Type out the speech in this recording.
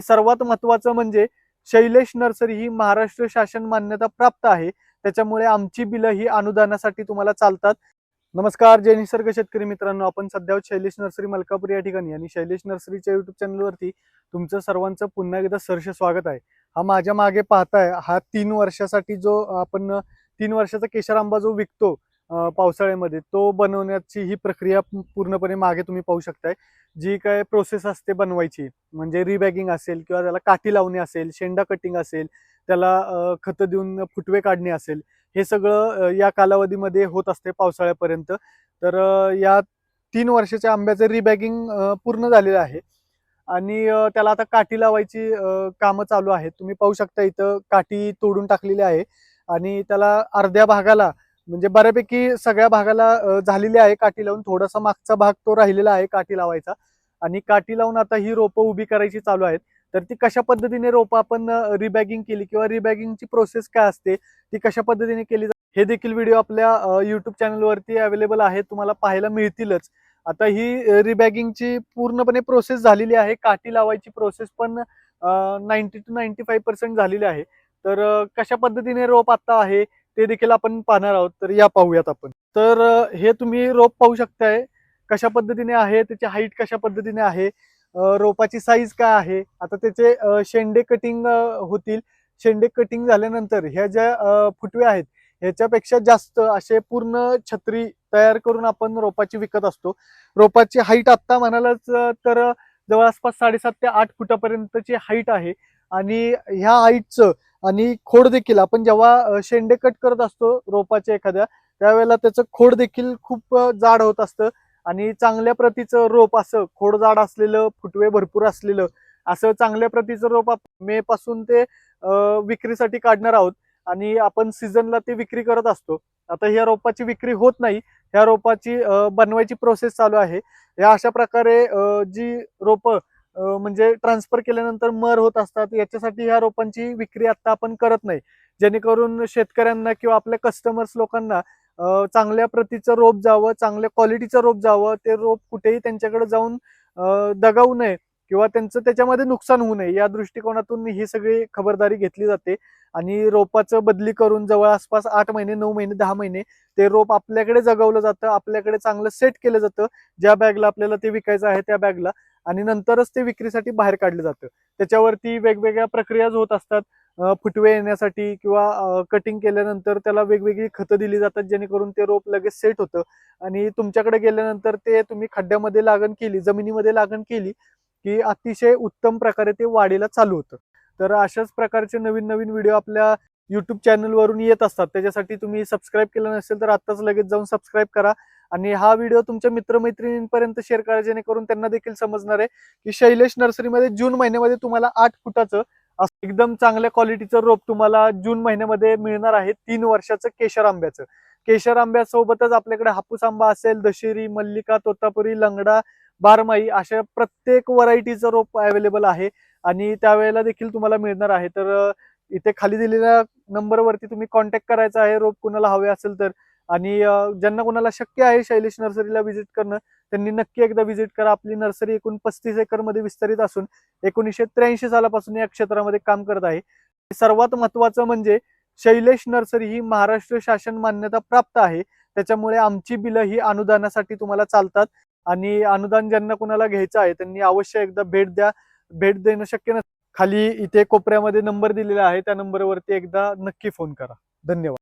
सर्वात महत्वाचं म्हणजे शैलेश नर्सरी ही महाराष्ट्र शासन मान्यता प्राप्त आहे. त्याच्यामुळे आमची बिलं ही अनुदानासाठी तुम्हाला चालतात. नमस्कार जय निसर्ग शेतकरी मित्रांनो. आपण सध्या शैलेश नर्सरी मलकापूर या ठिकाणी आणि शैलेश नर्सरीच्या युट्यूब चॅनलवरती तुमचं सर्वांचं पुन्हा एकदा सहर्ष स्वागत आहे. हा माझ्या मागे पाहताय हा तीन वर्षासाठी जो आपण तीन वर्षाचा केशर आंबा जो विकतो पावसाळ्यामध्ये तो बनवण्याची ही प्रक्रिया पूर्णपणे मागे तुम्ही पाहू शकताय. जी काय प्रोसेस असते बनवायची म्हणजे रिबॅगिंग असेल किंवा त्याला काठी लावणे असेल शेंडा कटिंग असेल त्याला खतं देऊन फुटवे काढणे असेल हे सगळं या कालावधीमध्ये होत असते पावसाळ्यापर्यंत. तर या तीन वर्षाच्या आंब्याचं रिबॅगिंग पूर्ण झालेलं आहे. आणि त्याला आता काठी लावायची कामं चालू आहेत. तुम्ही पाहू शकता इथं काठी तोडून टाकलेली आहे. आणि त्याला अर्ध्या भागाला म्हणजे बऱ्यापैकी सगळ्या भागाला झालेली आहे काठी लावून. थोडासा मागचा भाग तो राहिलेला आहे काठी लावायचा. आणि काठी लावून आता ही रोपं उभी करायची चालू आहेत. तर ती कशा पद्धतीने रोपं आपण रिबॅगिंग केली किंवा रिबॅगिंगची प्रोसेस काय असते ती कशा पद्धतीने केली जाते हे देखील व्हिडिओ आपल्या युट्यूब चॅनलवरती अवेलेबल आहे. तुम्हाला पाहायला मिळतीलच. आता ही रिबॅगिंगची पूर्णपणे प्रोसेस झालेली आहे. काठी लावायची प्रोसेस पण ninety two ninety five percent झालेली आहे. तर कशा पद्धतीने रोप आता आहे ते देखील आपण पाहणार आहोत तर या पाहूयात आपण. तर हे तुम्ही रोप पाहू शकताय. कशा पद्धतीने आहे त्याची हाईट कशा पद्धतीने आहे रोपाची साईज काय आहे? आता त्याचे शेंडे कटिंग होतील. शेंडे कटिंग झाल्यानंतर ह्या ज्या फुटवे आहेत ह्याच्यापेक्षा जास्त असे पूर्ण छत्री तयार करून आपण रोपाची विकत असतो. रोपाची हाईट आत्ता म्हणालाच तर तर जवळपास साडेसात ते आठ फुटापर्यंतची हाईट आहे. आणि ह्या हाईटचं आणि खोड देखील आपण जेव्हा शेंडे कट करत असतो रोपाच्या एखाद्या त्यावेळेला त्याचं खोड देखील खूप जाड होत असतं. आणि चांगल्या प्रतीचं रोप असं खोड जाड असलेलं फुटवे भरपूर असलेलं असं चांगल्या प्रतीचं रोप आपण मे पासून ते विक्रीसाठी काढणार आहोत. आणि आपण सीझनला ते विक्री करत असतो. आता ह्या रोपाची विक्री होत नाही. ह्या रोपाची बनवायची प्रोसेस चालू आहे. या अशा प्रकारे जी रोपं म्हणजे ट्रान्सफर केल्यानंतर मर होत असतात. याच्यासाठी ह्या रोपांची विक्री आता आपण करत नाही. जेणेकरून शेतकऱ्यांना किंवा आपल्या कस्टमर्स लोकांना चांगल्या प्रतीचं रोप जावं चांगल्या क्वालिटीचं रोप जावं ते रोप कुठेही त्यांच्याकडे जाऊन दगावू नये किंवा त्यांचं त्याच्यामध्ये नुकसान होऊ नये. या दृष्टिकोनातून ही सगळी खबरदारी घेतली जाते आणि रोपाचं बदली करून जवळ आसपास आठ महिने नऊ महिने दहा महिने ते रोप आपल्याकडे जगवलं जातं आपल्याकडे चांगलं सेट केलं जातं. ज्या बॅगला आपल्याला ते विकायचं आहे त्या बॅगला आणि नंतरच ते विक्रीसाठी बाहेर काढलं जातं. त्याच्यावरती वेगवेगळ्या प्रक्रिया होत असतात फुटवे येण्यासाठी किंवा कटिंग केल्यानंतर त्याला वेगवेगळी खतं दिली जातात जेणेकरून ते रोप लगेच सेट होतं. आणि तुमच्याकडे गेल्यानंतर ते तुम्ही खड्ड्यामध्ये लागण केली जमिनीमध्ये लागण केली की अतिशय उत्तम प्रकारे ते वाढीला चालू होतं. तर अशाच प्रकारचे नवीन नवीन व्हिडिओ आपल्या युट्यूब चॅनलवरून येत असतात. त्याच्यासाठी तुम्ही सबस्क्राईब केलं नसेल तर आत्ताच लगेच जाऊन सबस्क्राईब करा. आणि हा व्हिडिओ तुमच्या मित्रमैत्रिणींपर्यंत शेअर करा जेणेकरून त्यांना देखील समजणार आहे की शैलेश नर्सरीमध्ये जून महिन्यामध्ये तुम्हाला आठ फुटाचं एकदम चांगल्या क्वालिटीचं रोप तुम्हाला जून महिन्यामध्ये मिळणार आहे तीन वर्षाचं केशर आंब्याचं. केशर आंब्यासोबतच आपल्याकडे हापूस आंबा असेल दशेरी मल्लिका तोतापुरी लंगडा बारमाई अशा प्रत्येक व्हरायटीचं रोप अवेलेबल आहे आणि त्यावेळेला देखील तुम्हाला मिळणार आहे. तर इथे खाली दिलेल्या नंबरवरती तुम्ही कॉन्टॅक्ट करायचा आहे. रोप कुणाला हवे असेल तर आणि ज्यांना कोणाला शक्य आहे शैलेश नर्सरीला व्हिजिट करणं त्यांनी नक्की एकदा व्हिजिट करा. आपली नर्सरी एकूण पस्तीस एकरमध्ये विस्तारित असून एकोणीसशे त्र्याऐंशी सालापासून या क्षेत्रामध्ये काम करत आहे. सर्वात महत्वाचं म्हणजे शैलेश नर्सरी ही महाराष्ट्र शासन मान्यता प्राप्त आहे. त्याच्यामुळे आमची बिलं ही अनुदानासाठी तुम्हाला चालतात. आणि अनुदान ज्यांना कुणाला घ्यायचं आहे त्यांनी अवश्य एकदा भेट द्या. भेट देणं शक्य नसतं. खाली इथे कोपऱ्यामध्ये नंबर दिलेला आहे. त्या नंबरवरती एकदा नक्की फोन करा. धन्यवाद.